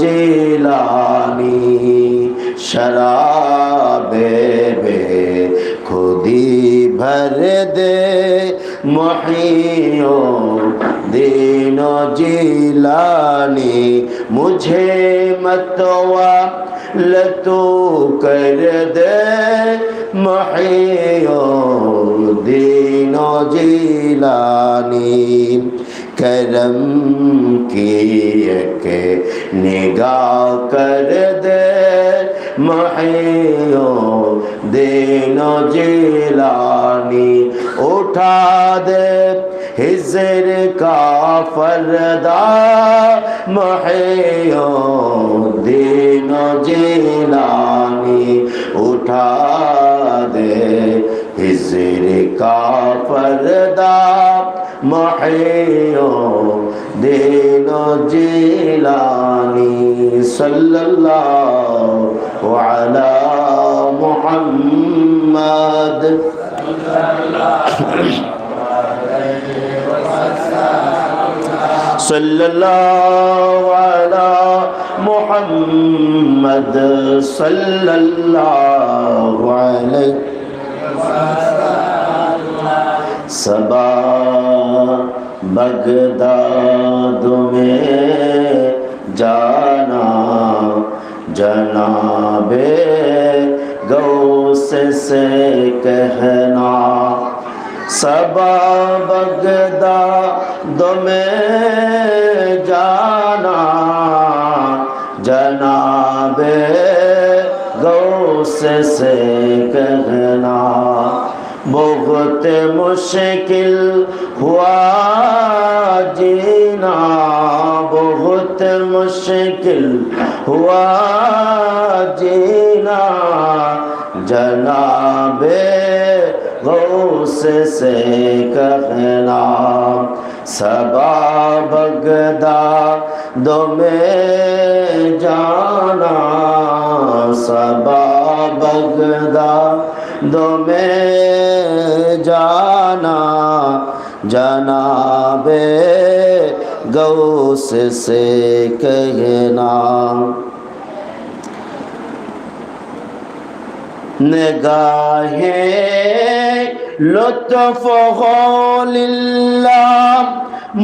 জিলানি শরাবে বে খুদি ভর দে মহিও দিন জিলানি মুঝে মতোয়া লতু কর দে মহিও جیلانی کرم کی ایک نگاہ کر دے مہیو دینو جیلانی اٹھا دے ہزر کا فردا مہیو دینو جیلانی اٹھا كافر دا محیو دین جیلانی صلی اللہ علی محمد صلى الله على محمد صلى الله عليه وسلم سبا بغداد میں جانا جناب گو سے کہنا۔ سبا بغداد میں মুশকিল হুয়া জিনা বহুত মুশকিল হুয়া জিনা জনাবে غوث سے کہنا سبا بغدا دو میں جانا سبا بغدا দমে জানা জানাবে গৌস সে কহনা। নিগাহে লুৎফ হলিল্লা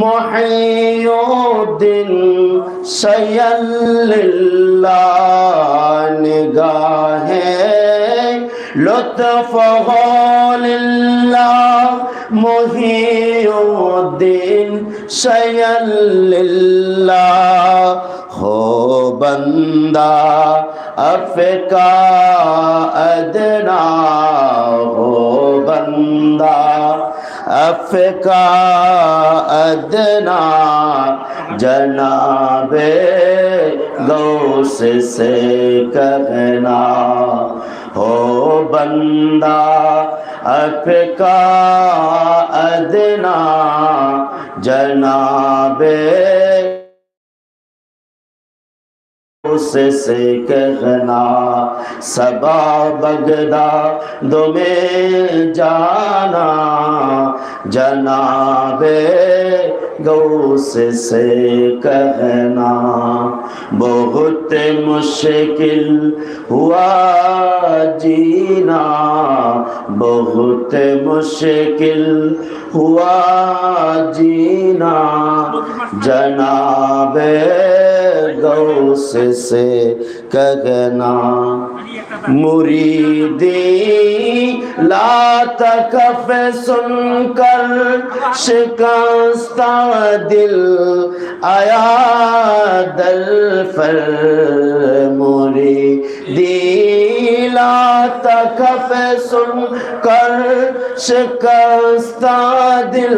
মহিউদ্দিন সয়াল্লা নিগাহে لطف لله محي الدين شيئا لله ہو بندہ افکا ادنا ہو بندہ افکا ادنا جناب گوس سے کہنا ہو بندہ اپ کا ادنا، جناب اس سے کہنا، سبا بگدا دو میں جانا، جناب گوس سے کہنا، بہت مشکل ہوا۔ جینا بہت مشکل ہوا جینا۔ جناب گوس سے کہنا، مریدی، لا تکف سن کر شکست دل آیا دل فر مریدی तकफ सुनकर शिकस्ता दिल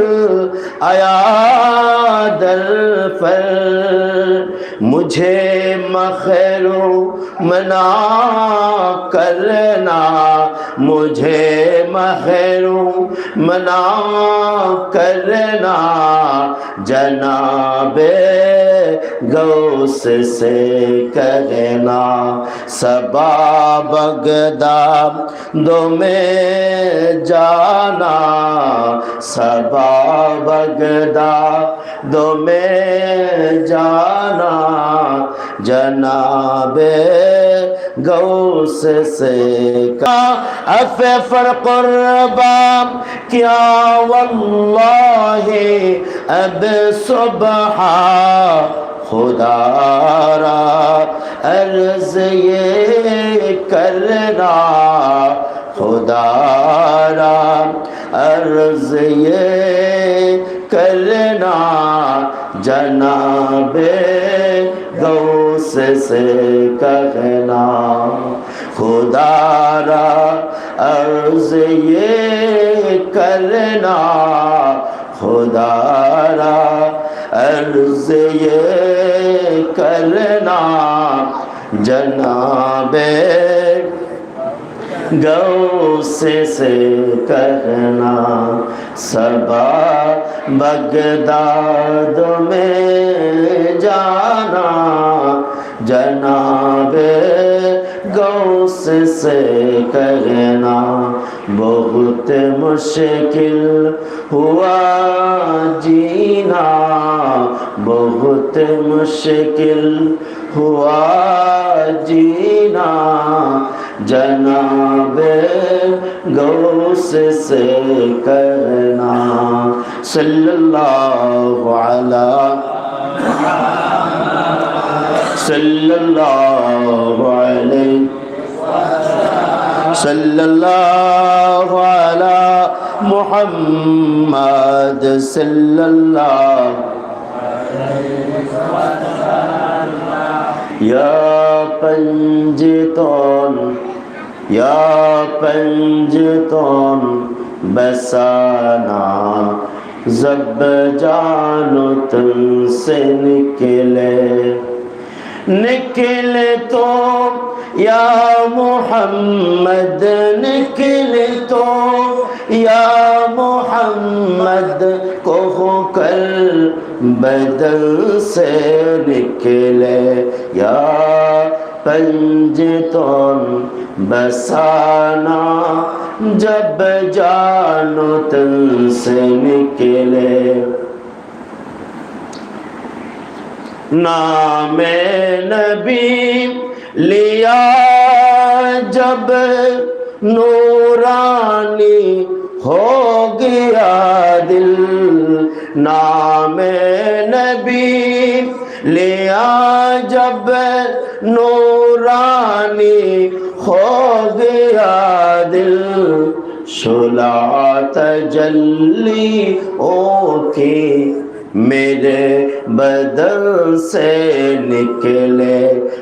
आया दल पर مجھے مخرو منا کرنا، مجھے مخرو منا کرنا۔ جناب گوس سے کرنا سبا بغدا دو میں جانا۔ سبا بغدا دو میں جانا۔ جناب گوس سے اف فر قربا کیا واللہ اب صبح خدا را عرض یہ کرنا، خدا را عرض یہ کرنا، جناب گو سے کہنا خدا را عرض یہ کرنا خدا را عرض یہ کرنا جناب گو سے کہنا سبا بغداد میں جانا۔ جناب گوس سے کہنا، بہت مشکل ہوا جینا۔ بہت مشکل ہوا جینا۔ جناب گوس سے کہنا صلى الله على صلى الله عليه صلى الله على محمد صلى الله يا پنجتون يا پنجتون بسانا जब जानो तुमसे निकले निकले तो या मोहम्मद निकले तो या मोहम्मद को कर बदल से निकले या پنجے بسانا، جب جانو تن سے نکلے۔ نام نبی لیا جب نورانی ہو گیا دل، نام نبی لیا جب نور আমি দিল সুলাত জল্লি ওকে মেরে বদল সে নিকলে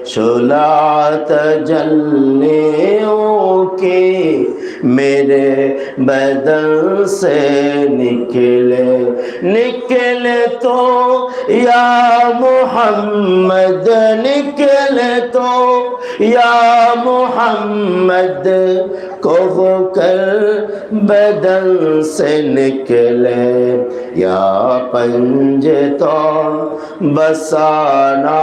সুলাত জল্লি ওকে मेरे बदन से निकले निकले तो या मोहम्मद निकले तो या मोहम्मद को कर बदन से निकले या पंजे तो बसाना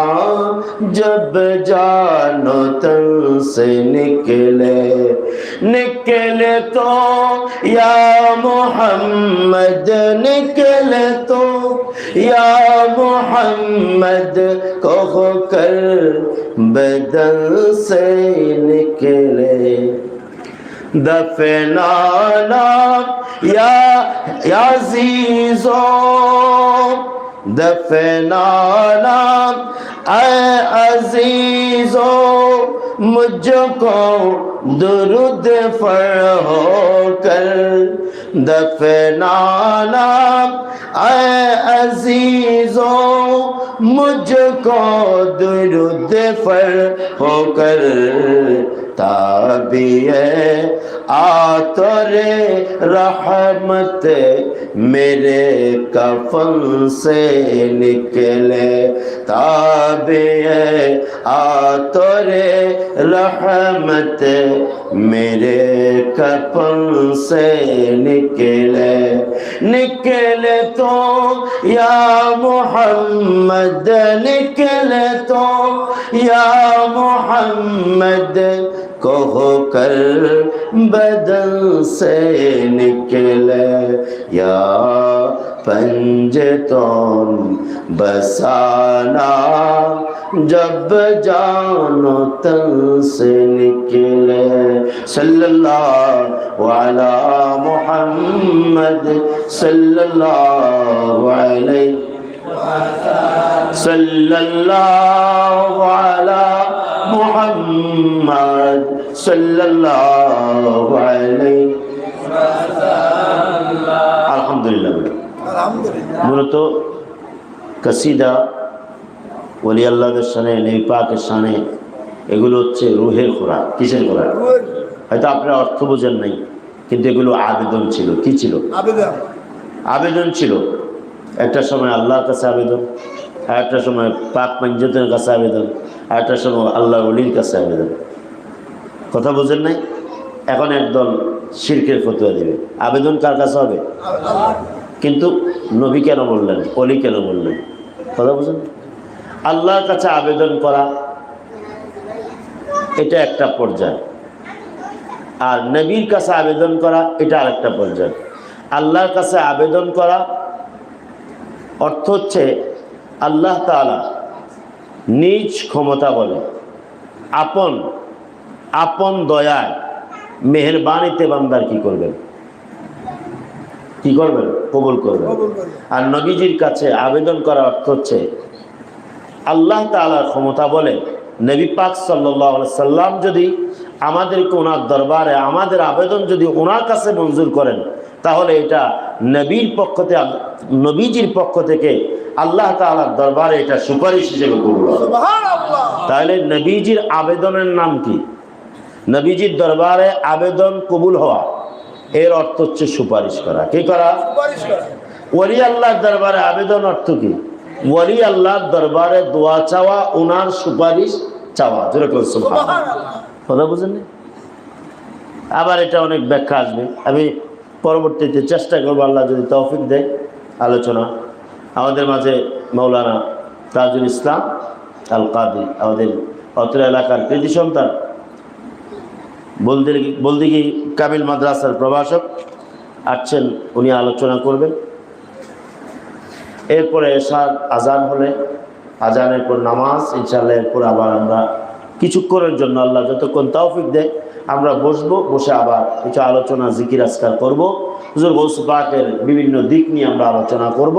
जब जानो तन से निकले निकले तो या मोहम्मद निकले तो या मोहम्मद को कर बदन से निकले दफनाना या याजीजो दफनाना ऐ अजीजो मुझको दुरुद फर कर दफनाना ऐ अजीजो मुझको दुरुद फर होकर ताबिए आतरे रहमत मेरे कफन से निकले ताबिए आतरे रहमत मेरे कफन से निकले निकले तो या मोहम्मद निकले तो या मोहम्मद कह कर बदन से निकले या पंजतों बसाना जब जानो तन से निकले सल्लल्लाहु अला मुहम्मद सल्लल्लाहु अलैहि सल्लल्लाहु अला محمد صلى الله عليه আলহামদুলিল্লাহ। মূলত কাসিদা ওলি আল্লাহদের সানে নেই পাকের সানে এগুলো হচ্ছে রুহের খোরাক। কিসের খোরাক? হয়তো আপনার অর্থ বোঝেন নাই কিন্তু এগুলো আবেদন ছিল। কি ছিল? আবেদন। ছিল। একটা সময় আল্লাহর কাছে আবেদন আর একটা সময় পাক পঞ্জতের কাছে আবেদন। আর একটা সময় আল্লাহ অলির কাছে আবেদন কথা বোঝেন নাই? এখন একদল শিরকের ফতুয়া দিবে। আবেদন কার কাছে হবে? কিন্তু নবী কেন বললেন? অলি কেন বললেন? কথা বুঝেন? আল্লাহর কাছে আবেদন করা, এটা একটা পর্যায়। আর নবীর কাছে আবেদন করা, এটা আরেকটা পর্যায়। আল্লাহর কাছে আবেদন করা অর্থ হচ্ছে আল্লাহ তাআলা নিজ ক্ষমতা বলে। আপন আপন দয়ায় মেহরবানিতে বান্দার কি করবেন? কি করবেন? কবুল করবেন। আর নবীজির কাছে আবেদন করা অর্থ হচ্ছে আল্লাহ তাআলার ক্ষমতা বলে নবী পাক সাল্লাম যদি আমাদেরকে ওনার দরবারে আমাদের আবেদন যদি ওনার কাছে মঞ্জুর করেন তাহলে এটা নবীর পক্ষ থেকে নবীজির পক্ষ থেকে আল্লাহ তাআলার দরবারে এটা সুপারিশ হিসেবে কবুল তাহলে নবীজির আবেদনের নাম কি? নবীজির দরবারে আবেদন কবুল হওয়া এর অর্থ হচ্ছে সুপারিশ করা। কি করা? ওলি আল্লাহর দরবারে আবেদন অর্থ কি? ওলি আল্লাহর দরবারে দোয়া চাওয়া ওনার সুপারিশ চাওয়া। যেরকম কথা বুঝেননি? আবার এটা অনেক ব্যাখ্যা আসবে। আমি পরবর্তীতে চেষ্টা করব আল্লাহ যদি তৌফিক দেয় আলোচনা। আমাদের মাঝে মৌলানা তাজুল ইসলাম আল কাদি আমাদের অত্র এলাকার কৃতি সন্তান, বলদির বলদিগি কামিল মাদ্রাসার প্রভাষক আসছেন, উনি আলোচনা করবেন। এরপরে এসার আজান হলে, আজানের পর নামাজ ইনশাল্লাহ এরপর আবার আমরা কিছুক্ষণের জন্য আল্লাহ যতক্ষণ তৌফিক দেয়, আমরা বসবো, বসে আবার কিছু আলোচনা, জিকির, আজকার করব। হুজুর গৌস বিভিন্ন দিক নিয়ে আমরা আলোচনা করব।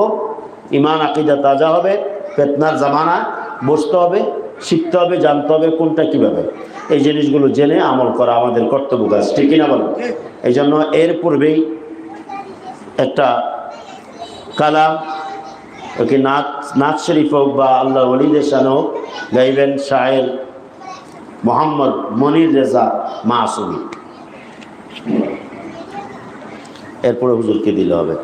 ইমান, আকিদা তাজা হবে, ফেতনার জামানা বসতে হবে, শিখতে হবে, জানতে হবে কোনটা কীভাবে। এই জিনিসগুলো জেনে আমল করা আমাদের কর্তব্য কাজ, ঠিক কিনা বলো? এই জন্য এর পূর্বেই একটা কালাম, ওকে নাচ নাচ শরীফ হোক বা আল্লাহ ওলিদের শান হোক, গাইবেন শায়ের মোহাম্মদ মনির রেজা মাসুমি। এরপরে হুজুরকে দিলে হবে।